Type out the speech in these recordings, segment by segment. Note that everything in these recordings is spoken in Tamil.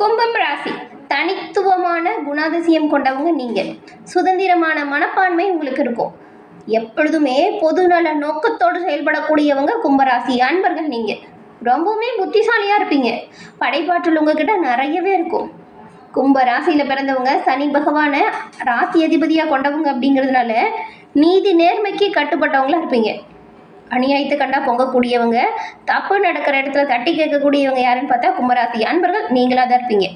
கும்பம் ராசி. தனித்துவமான குணாதிசயம் கொண்டவங்க நீங்கள். சுதந்திரமான மனப்பான்மை உங்களுக்கு இருக்கும். எப்பொழுதுமே பொதுநல நோக்கத்தோடு செயல்படக்கூடியவங்க கும்பராசி அன்பர்கள் நீங்கள். ரொம்பவுமே புத்திசாலியாக இருப்பீங்க. படைப்பாற்றல் உங்ககிட்ட நிறையவே இருக்கும். கும்ப ராசியில் பிறந்தவங்க சனி பகவானை ராசி அதிபதியாக கொண்டவங்க அப்படிங்கிறதுனால நீதி நேர்மைக்கு கட்டுப்பட்டவங்களாக இருப்பீங்க. அநியாயத்தை கண்டா பொங்கக்கூடியவங்க தப்பு நடக்கிற இடத்துல தட்டி கேட்கக்கூடியவங்க யாருன்னு பார்த்தா கும்பராசி. அன்பர்கள் நீங்களாக தான் இருப்பீங்க.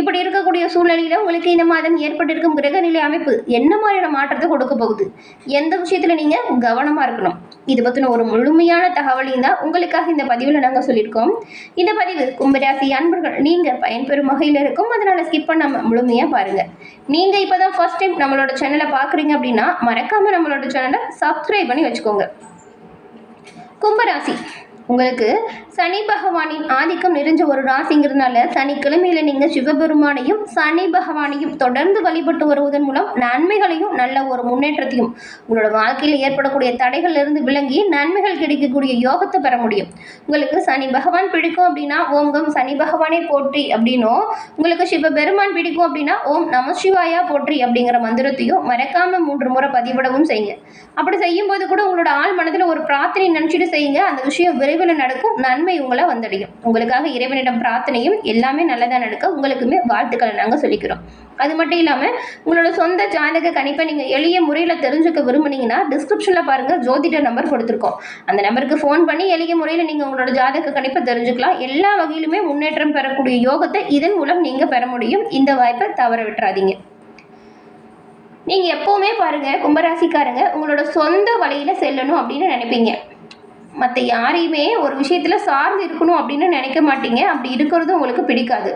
இப்படி இருக்கக்கூடிய சூழ்நிலையில் உங்களுக்கு இந்த மாதம் ஏற்பட்டிருக்கும் கிரகநிலை அமைப்பு என்ன மாதிரியான மாற்றத்தை கொடுக்க போகுது? எந்த விஷயத்தில் நீங்கள் கவனமாக இருக்கணும்? இது பற்றின ஒரு முழுமையான தகவலையும் தான் உங்களுக்காக இந்த பதிவில் நாங்கள் சொல்லியிருக்கோம். இந்த பதிவு கும்பராசி அன்பர்கள் நீங்கள் பயன்பெறும் வகையில் இருக்கும். அதனால் ஸ்கிப் பண்ணாமல் முழுமையாக பாருங்கள் நீங்கள் இப்போ தான் ஃபர்ஸ்ட் டைம் நம்மளோட சேனலை பார்க்குறீங்க அப்படின்னா மறக்காமல் நம்மளோட சேனலை சப்ஸ்கிரைப் பண்ணி வச்சுக்கோங்க. கும்பராசி உங்களுக்கு சனி பகவானின் ஆதிக்கம் நிறைஞ்ச ஒரு ராசிங்கிறதுனால சனிக்கிழமையில நீங்கள் சிவபெருமானையும் சனி பகவானையும் தொடர்ந்து வழிபட்டு வருவதன் மூலம் நன்மைகளையும் நல்ல ஒரு முன்னேற்றத்தையும் உங்களோட வாழ்க்கையில் ஏற்படக்கூடிய தடைகளிலிருந்து விளங்கி நன்மைகள் கிடைக்கக்கூடிய யோகத்தை பெற முடியும். உங்களுக்கு சனி பகவான் பிடிக்கும் அப்படின்னா ஓம்கம் சனி பகவானே போற்றி அப்படின்னும் உங்களுக்கு சிவபெருமான் பிடிக்கும் அப்படின்னா ஓம் நம சிவாயா போற்றி அப்படிங்கிற மந்திரத்தையும் மறக்காம மூன்று முறை பதிவிடவும் செய்யுங்க. அப்படி செய்யும்போது கூட உங்களோட ஆள் மனதில் ஒரு பிரார்த்தனை நினச்சிட்டு செய்யுங்க. அந்த விஷயம் விரைவில் நடக்கும் நன்மை உங்களை வந்தடையும். உங்களுக்காக இறைவனிடம் பிரார்த்தனையும் எல்லாமே நல்லதாக நடக்க உங்களுக்குமே வாழ்த்துக்களை நாங்கள் சொல்லிக்கிறோம். அது மட்டும் இல்லாமல் உங்களோட சொந்த ஜாதக கணிப்பை நீங்கள் எளிய முறையில் தெரிஞ்சுக்க விரும்புனீங்கன்னா டிஸ்கிரிப்ஷனில் பாருங்கள் ஜோதிட நம்பர் கொடுத்துருக்கோம். அந்த நம்பருக்கு ஃபோன் பண்ணி எளிய முறையில் நீங்கள் உங்களோட ஜாதக கணிப்பை தெரிஞ்சுக்கலாம். எல்லா வகையிலுமே முன்னேற்றம் பெறக்கூடிய யோகத்தை இதன் மூலம் நீங்கள் பெற முடியும். இந்த வாய்ப்பை தவற விட்டுறாதீங்க. நீங்கள் எப்போவுமே பாருங்கள் கும்பராசிக்காரங்க உங்களோட சொந்த வழியில் செல்லணும் அப்படின்னு நினைப்பீங்க. மற்ற யாரையுமே ஒரு விஷயத்தில் சார்ந்து இருக்கணும் அப்படின்னு நினைக்க மாட்டீங்க. அப்படி இருக்கிறது உங்களுக்கு பிடிக்காது.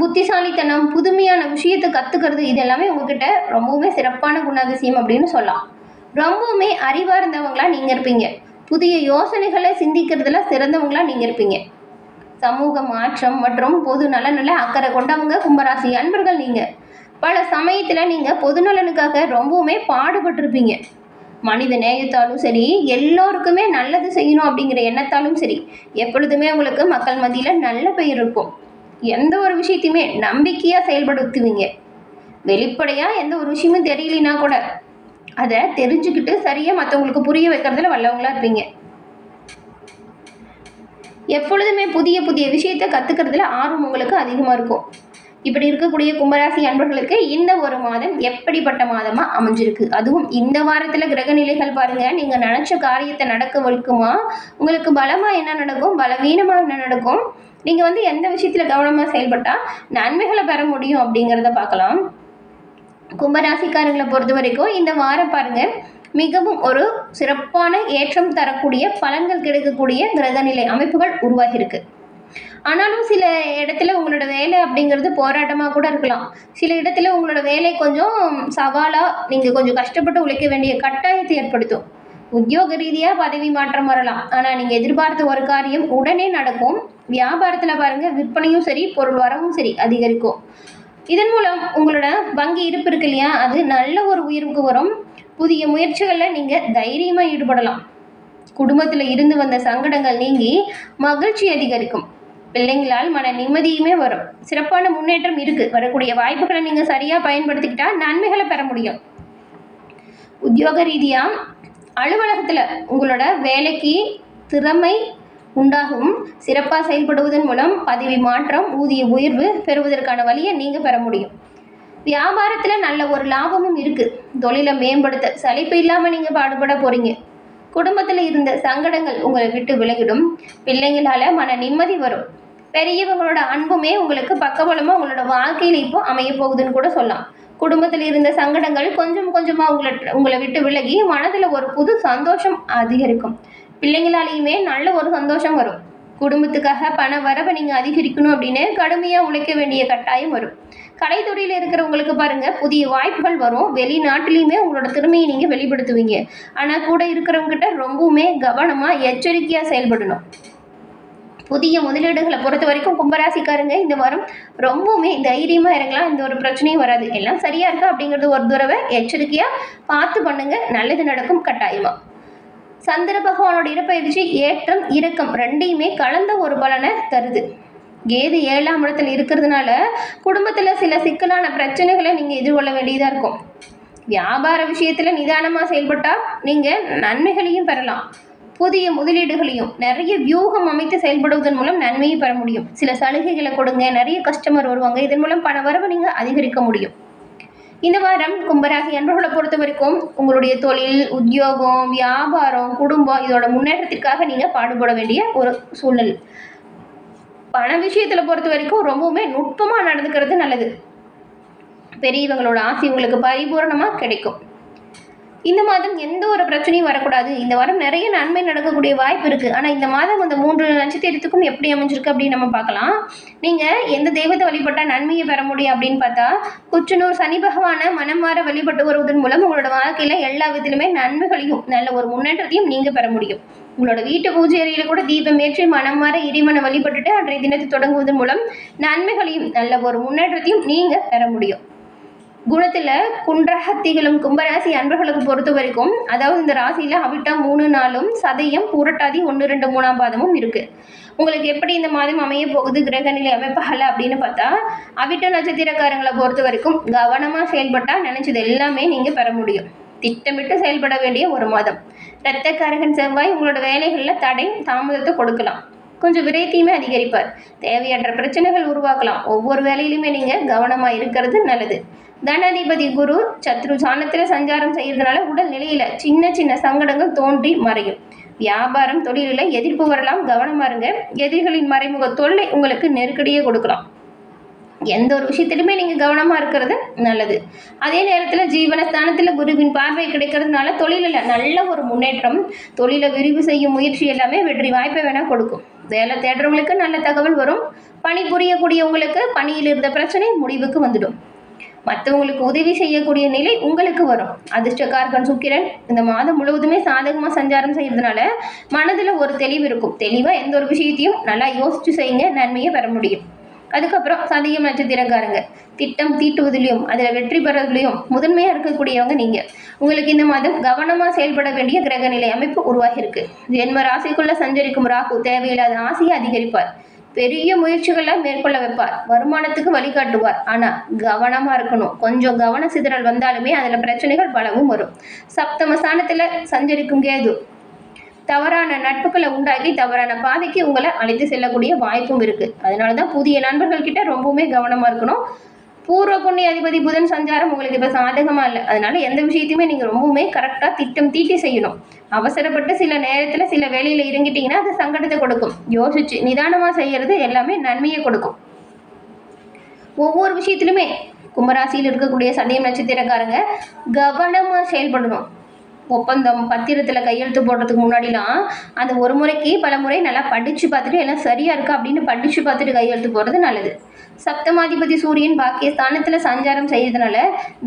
புத்திசாலித்தனம் புதுமையான விஷயத்தை கற்றுக்கிறது இது எல்லாமே உங்ககிட்ட ரொம்பவுமே சிறப்பான குணாதிசயம் அப்படின்னு சொல்லலாம். ரொம்பவுமே அறிவாக இருந்தவங்களாக நீங்கள் இருப்பீங்க. புதிய யோசனைகளை சிந்திக்கிறதுல சிறந்தவங்களாக நீங்கள் இருப்பீங்க. சமூக மாற்றம் மற்றும் பொது நலனில் அக்கறை கொண்டவங்க கும்பராசி அன்பர்கள் நீங்கள் பல சமயத்தில் நீங்கள் பொது நலனுக்காக ரொம்பவுமே பாடுபட்டிருப்பீங்க. மனித நேயத்தாலும் சரி எல்லோருக்குமே நல்லது செய்யணும் அப்படிங்கிற எண்ணத்தாலும் சரி எப்பொழுதுமே உங்களுக்கு மக்கள் மத்தியில் நல்ல பெயர் இருக்கும். எந்த ஒரு விஷயத்தையுமே நம்பிக்கையாக செயல்படுத்துவீங்க. வெளிப்படையாக எந்த ஒரு விஷயமும் தெரியலனா கூட அதை தெரிஞ்சுக்கிட்டு சரியாக மற்றவங்களுக்கு புரிய வைக்கிறதுல வல்லவங்களா இருப்பீங்க. எப்பொழுதுமே புதிய புதிய விஷயத்தை கற்றுக்கிறதுல ஆர்வம் உங்களுக்கு அதிகமாக இருக்கும். இப்படி இருக்கக்கூடிய கும்பராசி அன்பர்களுக்கு இந்த ஒரு மாதம் எப்படிப்பட்ட மாதமாக அமைஞ்சிருக்கு? அதுவும் இந்த வாரத்தில் கிரக நிலைகள் பாருங்கள் நீங்கள் நினச்ச காரியத்தை நடக்க வைக்குமா? உங்களுக்கு பலமாக என்ன நடக்கும்? பலவீனமாக என்ன நடக்கும்? நீங்கள் வந்து எந்த விஷயத்தில் கவனமாக செயல்பட்டால் நன்மைகளை பெற முடியும் அப்படிங்கிறத பார்க்கலாம். கும்பராசிக்காரங்களை பொறுத்த வரைக்கும் இந்த வாரம் பாருங்கள் மிகவும் ஒரு சிறப்பான ஏற்றம் தரக்கூடிய பலன்கள் கிடைக்கக்கூடிய கிரகநிலை அமைப்புகள் உருவாகியிருக்கு. ஆனாலும் சில இடத்துல உங்களோட வேலை அப்படிங்கிறது போராட்டமாக கூட இருக்கலாம். சில இடத்துல உங்களோட வேலை கொஞ்சம் சவாலாக நீங்கள் கொஞ்சம் கஷ்டப்பட்டு உழைக்க வேண்டிய கட்டாயத்தை ஏற்படுத்தும். உத்தியோக ரீதியாக பதவி மாற்றம் வரலாம். ஆனால் நீங்கள் எதிர்பார்த்த ஒரு காரியம் உடனே நடக்கும். வியாபாரத்தில் பாருங்கள் விற்பனையும் சரி பொருள் வரவும் சரி அதிகரிக்கும். இதன் மூலம் உங்களோட வங்கி இருப்பு இருக்கு இல்லையா? அது நல்ல ஒரு உயர்வுக்கு வரும். புதிய முயற்சிகளில் நீங்கள் தைரியமாக ஈடுபடலாம். குடும்பத்தில் இருந்து வந்த சங்கடங்கள் நீங்கி மகிழ்ச்சி அதிகரிக்கும். பிள்ளைங்களால் மன நிம்மதியுமே வரும். சிறப்பான முன்னேற்றம் இருக்குது வரக்கூடிய வாய்ப்புகளை நீங்கள் சரியாக பயன்படுத்திக்கிட்டா நன்மைகளை பெற முடியும். உத்தியோக ரீதியாக அலுவலகத்தில் உங்களோட வேலைக்கு திறமை உண்டாகும். சிறப்பாக செயல்படுவதன் மூலம் பதவி மாற்றம் ஊதிய உயர்வு பெறுவதற்கான வழியை நீங்கள் பெற முடியும். வியாபாரத்தில் நல்ல ஒரு லாபமும் இருக்குது தொழிலை மேம்படுத்த சலிப்பு இல்லாமல் நீங்கள் பாடுபட போகிறீங்க குடும்பத்தில் இருந்த சங்கடங்கள் உங்களை விட்டு விலகிடும். பிள்ளைங்களால் மன நிம்மதி வரும். பெரியவங்களோட அன்புமே உங்களுக்கு பக்கபலமாக உங்களோட வாழ்க்கையில் இப்போ அமைய போகுதுன்னு கூட சொல்லலாம். குடும்பத்தில் இருந்த சங்கடங்கள் கொஞ்சம் கொஞ்சமாக உங்களை உங்களை விட்டு விலகி மனதில் ஒரு புது சந்தோஷம் அதிகரிக்கும். பிள்ளைங்களாலேயுமே நல்ல ஒரு சந்தோஷம் வரும். குடும்பத்துக்காக பண வரவை நீங்கள் அதிகரிக்கணும் அப்படின்னு கடுமையாக உழைக்க வேண்டிய கட்டாயம் வரும். கலைத்துறையில் இருக்கிறவங்களுக்கு பாருங்கள் புதிய வாய்ப்புகள் வரும். வெளிநாட்டிலையுமே உங்களோட திறமையை நீங்கள் வெளிப்படுத்துவீங்க. ஆனால் கூட இருக்கிறவங்ககிட்ட ரொம்பவுமே கவனமாக எச்சரிக்கையாக செயல்படணும். புதிய முதலீடுகளை பொறுத்த வரைக்கும் கும்பராசிக்காரங்க இந்த வாரம் ரொம்பவுமே தைரியமாக இறங்கலாம். இந்த ஒரு பிரச்சனையும் வராது. எல்லாம் சரியாக இருக்கா அப்படிங்கிறது ஒரு தடவை எச்சரிக்கையாக பார்த்து பண்ணுங்கள் நல்லது நடக்கும் கட்டாயமாக சந்திர பகவானோட இடப்பயிற்சி ஏற்றம் இறக்கம் ரெண்டையுமே கலந்த ஒரு பலனை தருது. கேது ஏழாம் இடத்துல இருக்கிறதுனால குடும்பத்தில் சில சிக்கலான பிரச்சனைகளை நீங்கள் எதிர்கொள்ள வேண்டியதாக இருக்கும். வியாபார விஷயத்தில் நிதானமாக செயல்பட்டால் நீங்கள் நன்மைகளையும் பெறலாம். புதிய முதலீடுகளையும் நிறைய வியூகம் அமைத்து செயல்படுவதன் மூலம் நன்மையை பெற முடியும். சில சலுகைகளை கொடுங்க. நிறைய கஸ்டமர் வருவாங்க. இதன் மூலம் பண வரவை நீங்கள் அதிகரிக்க முடியும். இந்த வாரம் கும்பராசி அன்பர்களை பொறுத்த வரைக்கும் உங்களுடைய தொழில் உத்தியோகம் வியாபாரம் குடும்பம் இதோட முன்னேற்றத்திற்காக நீங்கள் பாடுபட வேண்டிய ஒரு சூழ்நிலை பண விஷயத்தில் பொறுத்த வரைக்கும் ரொம்பவுமே நுட்பமாக நடந்துக்கிறது நல்லது. பெரியவங்களோட ஆசை உங்களுக்கு பரிபூரணமாக கிடைக்கும். இந்த மாதம் எந்த ஒரு பிரச்சனையும் வரக்கூடாது. இந்த வாரம் நிறைய நன்மை நடக்கக்கூடிய வாய்ப்பு இருக்குது ஆனால் இந்த மாதம் அந்த மூன்று நட்சத்திரத்துக்கும் எப்படி அமைஞ்சிருக்கு அப்படின்னு நம்ம பார்க்கலாம். நீங்கள் எந்த தெய்வத்தை வழிபட்டால் நன்மையை பெற முடியும் அப்படின்னு பார்த்தா குச்சனூர் சனி பகவான மனம் மாற வழிபட்டு வருவதன் மூலம் உங்களோட வாழ்க்கையில் எல்லா விதத்திலுமே நன்மைகளையும் நல்ல ஒரு முன்னேற்றத்தையும் நீங்கள் பெற முடியும். உங்களோட வீட்டு பூஜை அறையில கூட தீபம் ஏற்றி மனம் மாற இறைவனை வழிபட்டுட்டு அன்றைய தினத்தை தொடங்குவதன் மூலம் நன்மைகளையும் நல்ல ஒரு முன்னேற்றத்தையும் நீங்கள் பெற முடியும். குணத்தில் குன்றகத்திகளும் கும்பராசி அன்பர்களுக்கு பொறுத்த வரைக்கும் அதாவது இந்த ராசியில் அவிட்டம் மூணு நாளும் சதயம் பூரட்டாதி ஒன்று ரெண்டு மூணாம் பாதமும் இருக்குது உங்களுக்கு எப்படி இந்த மாதம் அமைய போகுது கிரகநிலை அமைப்புகள் அப்படின்னு பார்த்தா அவிட்ட நட்சத்திரக்காரங்களை பொறுத்த வரைக்கும் கவனமாக செயல்பட்டால் நினச்சது எல்லாமே நீங்கள் பெற முடியும். திட்டமிட்டு செயல்பட வேண்டிய ஒரு மாதம். இரத்தக்காரகன் செவ்வாய் உங்களோட வேலைகளில் தடை தாமதத்தை கொடுக்கலாம். கொஞ்சம் விரைத்தையுமே அதிகரிப்பார். தேவையற்ற பிரச்சனைகள் உருவாக்கலாம். ஒவ்வொரு வேலையிலுமே நீங்கள் கவனமாக இருக்கிறது நல்லது. தனாதிபதி குரு சத்ரு சாணத்தில் சஞ்சாரம் செய்கிறதுனால உடல் நிலையில் சின்ன சின்ன சங்கடங்கள் தோன்றி மறையும். வியாபாரம் தொழிலில் எதிர்ப்பு வரலாம். கவனமா இருங்க. எதிரிகளின் மறைமுக தொல்லை உங்களுக்கு நெருக்கடியே கொடுக்கலாம். எந்த ஒரு விஷயத்திலுமே நீங்கள் கவனமாக இருக்கிறது நல்லது. அதே நேரத்தில் ஜீவனஸ்தானத்தில் குருவின் பார்வை கிடைக்கிறதுனால தொழிலில் நல்ல ஒரு முன்னேற்றம் தொழிலை விரிவு செய்யும் முயற்சி எல்லாமே வெற்றி வாய்ப்பை வேணால் கொடுக்கும். வேலை தேடுறவங்களுக்கு நல்ல தகவல் வரும். பணி புரியக்கூடியவங்களுக்கு பணியில் இருந்த பிரச்சனை முடிவுக்கு வந்துடும். மற்றவங்களுக்கு உதவி செய்யக்கூடிய நிலை உங்களுக்கு வரும். அதிர்ஷ்டக்காரகன் சுக்கிரன் இந்த மாதம் முழுவதுமே சாதகமாக சஞ்சாரம் செய்யறதுனால மனதில் ஒரு தெளிவு இருக்கும். தெளிவாக எந்த ஒரு விஷயத்தையும் நல்லா யோசித்து செய்யுங்க. நன்மையை பெற முடியும். அதுக்கப்புறம் சதயம் நட்சத்திரக்காரங்க திட்டம் தீட்டுவதிலையும் அதில் வெற்றி பெறதுலையும் முதன்மையாக இருக்கக்கூடியவங்க நீங்கள் உங்களுக்கு இந்த மாதம் கவனமாக செயல்பட வேண்டிய கிரகநிலை அமைப்பு உருவாகியிருக்கு. ஜென்ம ராசிக்குள்ள சஞ்சரிக்கும் ராகு தேவையில்லாத ஆசையை அதிகரிப்பார். பெரிய முயற்சிகளை மேற்கொள்ள வைப்பார். வருமானத்துக்கு வழிகாட்டுவார். ஆனால் கவனமாக இருக்கணும். கொஞ்சம் கவன சிதறல் வந்தாலுமே அதில் பிரச்சனைகள் பலவும் வரும். சப்தம ஸ்தானத்தில் சஞ்சரிக்கும் கேது. தவறான நட்புகளை உண்டாக்கி தவறான பாதைக்கு உங்களை அழைத்து செல்லக்கூடிய வாய்ப்பும் இருக்குது அதனால தான் புதிய நண்பர்கள் கிட்ட ரொம்பவுமே கவனமாக இருக்கணும். பூர்வ புண்ணிய அதிபதி புதன் சஞ்சாரம் உங்களுக்கு இப்போ சாதகமாக இல்லை. அதனால எந்த விஷயத்தையுமே நீங்கள் ரொம்பவுமே கரெக்டாக திட்டம் தீட்டி செய்யணும். அவசரப்பட்டு சில நேரத்தில் சில வேலையில் இறங்கிட்டீங்கன்னா அது சங்கடத்தை கொடுக்கும். யோசிச்சு நிதானமாக செய்கிறது எல்லாமே நன்மையை கொடுக்கும். ஒவ்வொரு விஷயத்திலுமே கும்பராசியில் இருக்கக்கூடிய சதயம் நட்சத்திரக்காரங்க கவனமாக செயல்படணும். ஒப்பந்தம் பத்திரத்தில் கையெழுத்து போடுறதுக்கு முன்னாடிலாம் அந்த ஒரு முறைக்கு பல முறை நல்லா படித்து பார்த்துட்டு எல்லாம் சரியாக இருக்கா? அப்படின்னு படித்து பார்த்துட்டு கையெழுத்து போடுறது நல்லது. சப்தமாதிபதி சூரியன் பாக்கியஸ்தானத்தில் சஞ்சாரம் செய்யறதுனால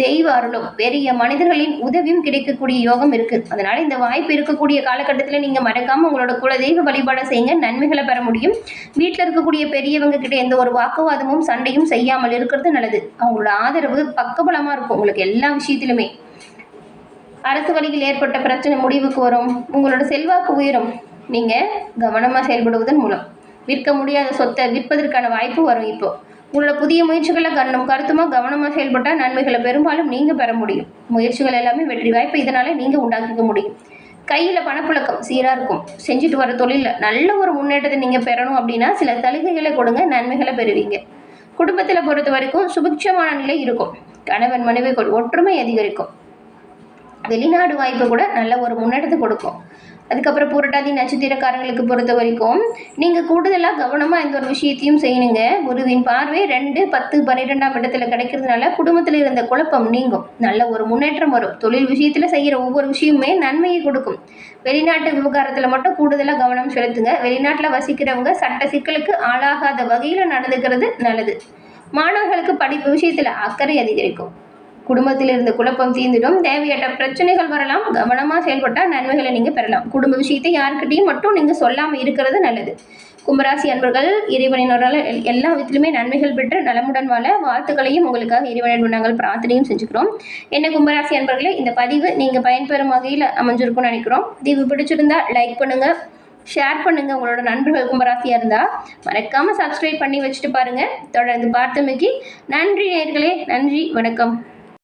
தெய்வ அருளும் பெரிய மனிதர்களின் உதவியும் கிடைக்கக்கூடிய யோகம் இருக்குது அதனால் இந்த வாய்ப்பு இருக்கக்கூடிய காலகட்டத்தில் நீங்கள் மறக்காமல் உங்களோட குலதெய்வ வழிபாடை செய்யுங்க நன்மைகளை பெற முடியும். வீட்டில் இருக்கக்கூடிய பெரியவங்க கிட்ட எந்த ஒரு வாக்குவாதமும் சண்டையும் செய்யாமல் இருக்கிறது நல்லது. அவங்களோட ஆதரவு பக்கபலமாக இருக்கும். உங்களுக்கு எல்லா விஷயத்திலுமே. அரசு வழியில் ஏற்பட்ட பிரச்சனை முடிவுக்கு வரும். உங்களோட செல்வாக்கு உயரும். நீங்கள் கவனமாக செயல்படுவதன் மூலம். விற்க முடியாத சொத்தை விற்பதற்கான வாய்ப்பு வரும் இப்போ. உங்களோட புதிய முயற்சிகளை கண்ணும் கருத்துமாக கவனமாக செயல்பட்டால் நன்மைகளை பெரும்பாலும் நீங்கள் பெற முடியும். முயற்சிகள் எல்லாமே வெற்றி வாய்ப்பு. இதனால் நீங்கள் உண்டாக்கிக்க முடியும். கையில் பணப்புழக்கம் சீராக இருக்கும். செஞ்சுட்டு வர தொழிலில் நல்ல ஒரு முன்னேற்றத்தை நீங்கள் பெறணும் அப்படின்னா சில சலுகைகளை கொடுங்க நன்மைகளை பெறுவீங்க. குடும்பத்தில் பொறுத்த வரைக்கும் சுபிக்ஷமான நிலை இருக்கும். கணவன் மனைவிக்குள் ஒற்றுமை அதிகரிக்கும். வெளிநாடு வாய்ப்பு கூட நல்ல ஒரு முன்னெடுத்து கொடுக்கும். அதுக்கப்புறம் புரட்டாதி நட்சத்திரக்காரங்களுக்கு பொறுத்த வரைக்கும் நீங்கள் கூடுதலாக கவனமாக எந்த ஒரு விஷயத்தையும் செய்யணுங்க. குருவின் பார்வை ரெண்டு பத்து பன்னிரெண்டாம் இடத்துல கிடைக்கிறதுனால குடும்பத்தில் இருந்த குழப்பம் நீங்கும். நல்ல ஒரு முன்னேற்றம் வரும். தொழில் விஷயத்தில் செய்கிற ஒவ்வொரு விஷயமுமே நன்மையை கொடுக்கும். வெளிநாட்டு விவகாரத்தில் மட்டும் கூடுதலாக கவனம் செலுத்துங்க. வெளிநாட்டில் வசிக்கிறவங்க சட்ட சிக்கலுக்கு ஆளாகாத வகையில் நடந்துக்கிறது நல்லது. மாணவர்களுக்கு படிப்பு விஷயத்தில் அக்கறை அதிகரிக்கும். குடும்பத்தில் இருந்த குழப்பம் தீர்ந்துடும். தேவையற்ற பிரச்சனைகள் வரலாம். கவனமாக செயல்பட்டால் நன்மைகளை நீங்கள் பெறலாம். குடும்ப விஷயத்தை யாருக்கிட்டையும் மட்டும் நீங்கள் சொல்லாமல் இருக்கிறது நல்லது. கும்பராசி அன்பர்கள் இறைவனினரால் எல்- எல்லா விதத்திலுமே நன்மைகள் பெற்று நலமுடன் வாழ வாழ்த்துக்களையும் உங்களுக்காக இறைவனிடம் நாங்கள் பிரார்த்தனையும் செஞ்சுக்கிறோம். என்ன கும்பராசி அன்பர்களே இந்த பதிவு நீங்கள் பயன்பெறும் வகையில் அமைஞ்சிருக்கும்னு நினைக்கிறோம். பதிவு பிடிச்சிருந்தா லைக் பண்ணுங்கள் ஷேர் பண்ணுங்கள் உங்களோட நண்பர்கள் கும்பராசியாக இருந்தால் மறக்காமல் சப்ஸ்கிரைப் பண்ணி வச்சுட்டு பாருங்கள் தொடர்ந்து பார்த்தமைக்கு நன்றி நேர்களே நன்றி வணக்கம்.